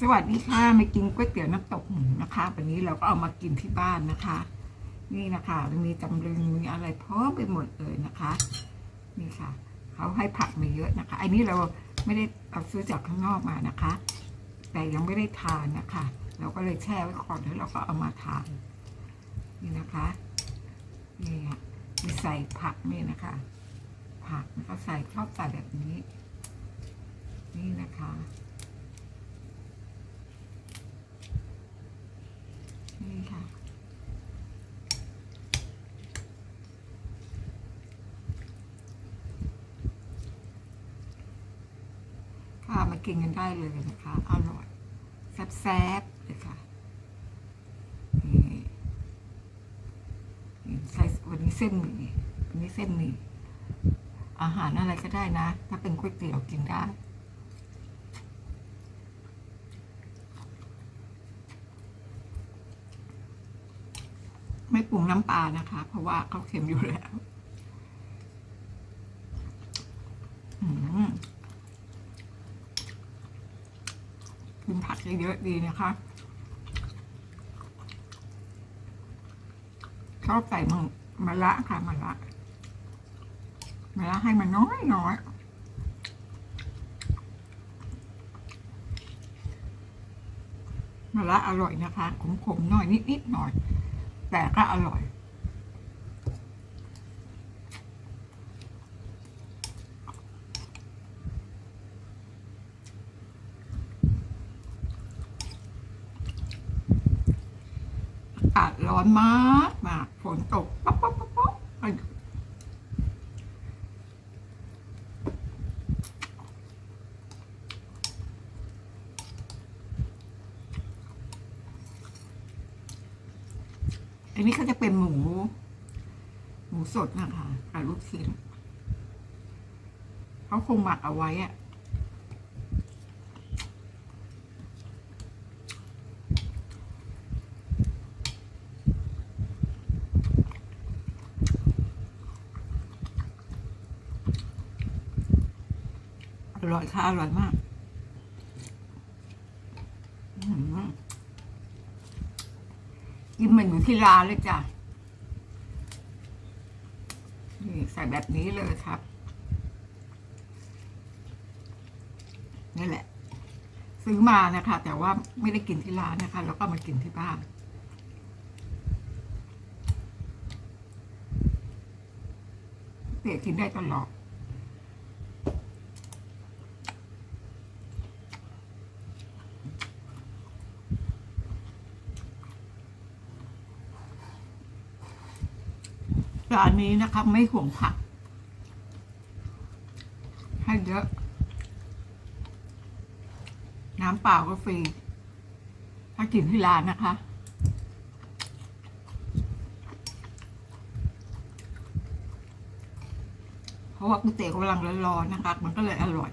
สวัสดีค่ะมากินก๋วยเตี๋ยวน้ำตกหมูนะคะ วันนี้เราก็เอามากินที่บ้านนะคะ นี่นะคะมีตำลึงมีอะไรพร้อมไปหมดเลยนะคะ นี่ค่ะ เขาให้ผักมาเยอะนะคะ อันนี้เราไม่ได้เอาซื้อจากข้างนอกมานะคะ แต่ยังไม่ได้ทานนะคะ เราก็เลยแช่ไว้ก่อนแล้วเราก็เอามาทาน นี่นะคะนี่ค่ะมีใส่ผักนี่นะคะ ผักแล้วก็ใส่ชอบใส่แบบนี้ นี่นะคะ นี่ค่ะ ค่ะมา กินกันได้เลยนะคะอร่อยแซ่บๆเลยค่ะนี่ใส่วันนี้เส้นหมี่วันนี้เส้นหมี่อาหารอะไรก็ได้นะ ถ้าเป็นก๋วยเตี๋ยวกินได้ไม่ปรุงน้ำปลานะคะ เพราะว่าเขาเค็มอยู่แล้ว อืมกินผัก เยอะดีนะคะชอบใส่มังมะระค่ะมะระมะระให้มันน้อยน้อยมะระอร่อยนะคะขมๆหน่อยนิดๆหน่อย แต่ก็อร่อย อากาศร้อนมากมากฝนตกป๊อกป๊อกป๊อป๊อกอันนี้เขาจะเป็นหมู หมูสดนะคะกับลูกชิ้นเขาคงหมักเอาไว้อะ ร่อยค่ะอร่อยมากกินเหมือนอยู่ที่ร้านเลยจ้ะนี่ใส่แบบนี้เลยครับ นี่แหละ ซื้อมานะคะ แต่ว่าไม่ได้กินที่ร้านนะคะ แล้วก็มากินที่บ้านเตี๋ยกินได้ตลอด ร้านนี้นะครับไม่ห่วงผัก ให้เยอะ น้ำเปล่าก็ฟรีถ้ากินที่ร้านนะคะเพราะว่าก๋วยเตี๋ยวกำลังร้อนๆนะคะ มันก็เลยอร่อย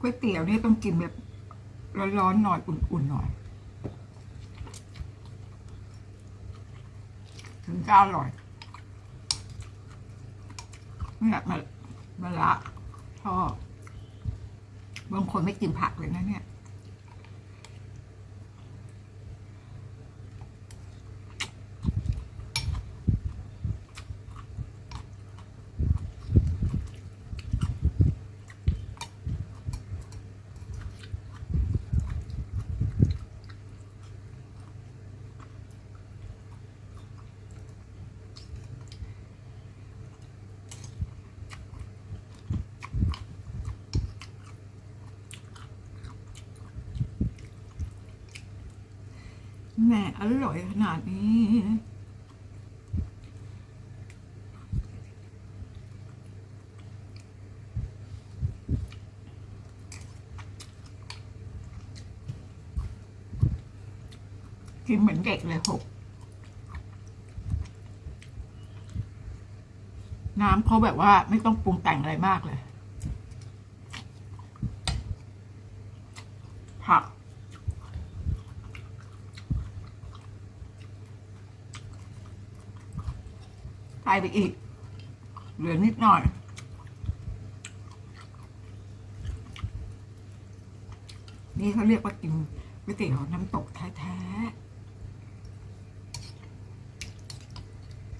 ก๋วยเตี๋ยวนี่ต้องกินแบบร้อนๆหน่อยอุ่นๆหน่อย ถึงจะอร่อย เนี่ยมะมะระชอบบางคนไม่กินผักเลยนะเนี่ย แม่อร่อยขนาดนี้ กินเหมือนเด็กเลยหกน้ำเขาแบบว่าไม่ต้องปรุงแต่งอะไรมากเลยผัก ใส่ไปอีก เหลือนิดหน่อย นี่เขาเรียกว่ากินก๋วยเตี๋ยวน้ำตกแท้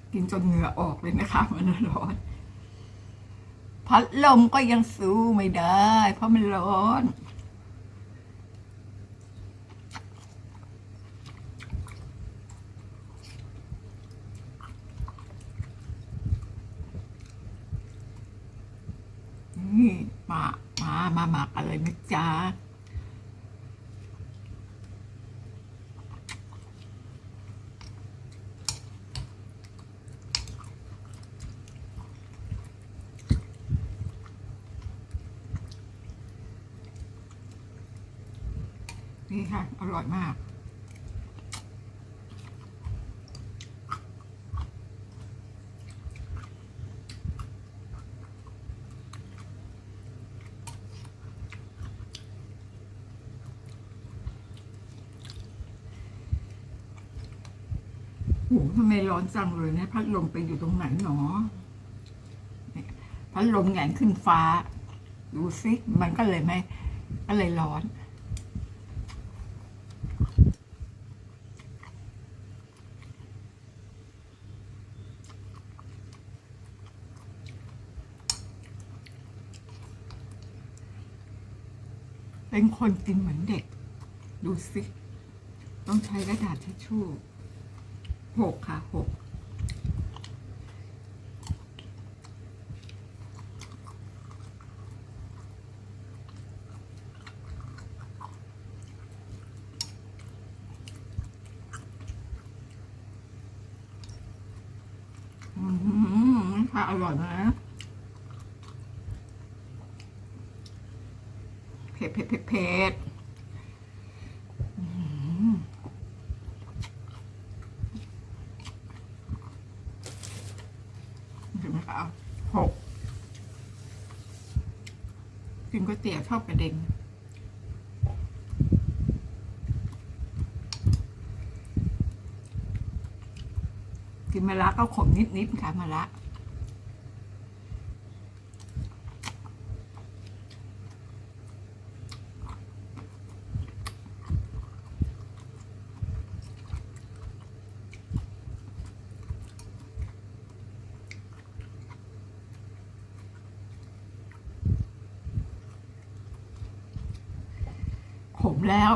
ๆ กินจนเหงื่อออกเลยนะคะมันร้อนพัดลมก็ยังสู้ไม่ได้ เพราะมันร้อนมา มามามากันเลยนะจ๊ะนี่ค่ะ อร่อยมาก โอ้โหทำไมร้อนจังเลยเนี่ยพัดลมไปอยู่ตรงไหนหนอเนี่ยพัดลมแหงนขึ้นฟ้า ดูสิมันก็เลยไม่ก็เลยร้อนเป็นคนกินเหมือนเด็ก ดูสิ ต้องใช้กระดาษทิชชู่ หกค่ะหกอืมค่ะอร่อยนะเผ็ดเผ็ดเผ็ดเผ็ดอืมเห็นไหมคะหก ก๋วยเตี๋ยวชอบกระเด็งกินมะระก็ขมนิดๆค่ะมะระ แล้ว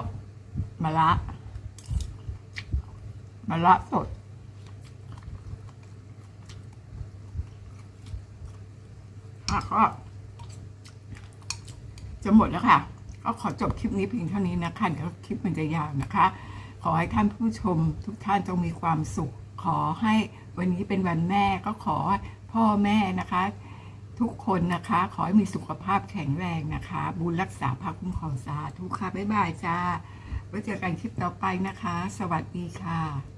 มะระมะระสดอะก็จะหมดแล้วค่ะ ก็ขอจบคลิปนี้เพียงเท่านี้นะคะเดี๋ยวคลิปมันจะยาวนะคะ ขอให้ท่านผู้ชมทุกท่านจงมีความสุข ขอให้วันนี้เป็นวันแม่ก็ขอพ่อแม่นะคะ ทุกคนนะคะ ขอให้มีสุขภาพแข็งแรงนะคะ บุญรักษาพาคุ้มครองสาธุค่ะ บ๊ายบายจ้าไว้เจอกันคลิปต่อไปนะคะ สวัสดีค่ะ